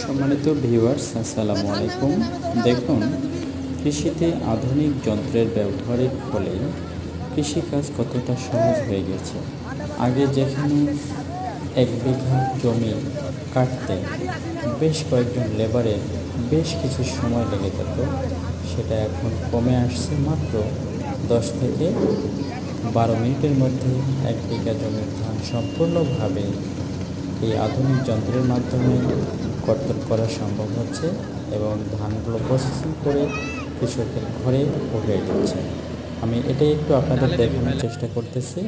সম্মানিত ভিউয়ার্স আসসালামু আলাইকুম। দেখুন, কৃষিতে আধুনিক যন্ত্রের ব্যবহারের ফলে কৃষিকাজ কতটা সহজ হয়ে গেছে। আগে যেখানে এক বিঘা জমি কাটতে বেশ কয়েকজন লেবারের বেশ কিছু সময় লেগে যেত, সেটা এখন কমে আসছে মাত্র দশ থেকে বারো মিনিটের মধ্যে এক বিঘা জমির ধান সম্পূর্ণভাবে এই আধুনিক যন্ত্রের মাধ্যমে কর্তন করা সম্ভব হচ্ছে এবং ধানগুলো প্রসেসিং করে কৃষকের ঘরে উঠিয়ে দিচ্ছে। আমি এটাই একটু আপনাদের দেখানোর চেষ্টা করতেছি।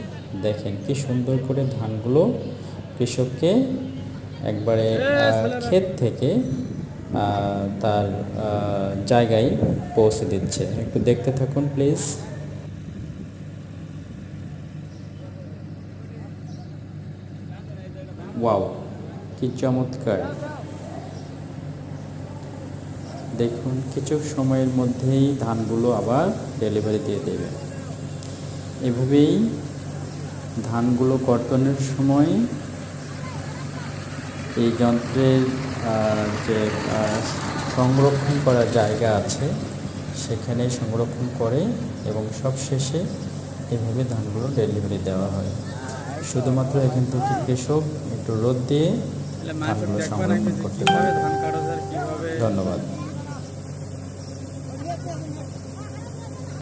দেখেন কি সুন্দর করে ধানগুলো কৃষককে একবারে ক্ষেত থেকে তার জায়গায় পৌঁছে দিচ্ছে। একটু দেখতে থাকুন প্লিজ ওয়াও কি চমৎকার। দেখুন কিছু সময়ের মধ্যেই ধানগুলো আবার ডেলিভারি দিয়ে দেবে। এভাবেই ধানগুলো কর্তনের সময় এই যন্ত্রের যে সংরক্ষণ করার জায়গা আছে সেখানে সংরক্ষণ করে এবং সব শেষে এভাবে ধানগুলো ডেলিভারি দেওয়া হয়। শুধুমাত্র এখান থেকে কৃষক একটু রোদ দিয়ে ধানগুলো সংরক্ষণ করতে পারে ধন্যবাদ। Obrigada.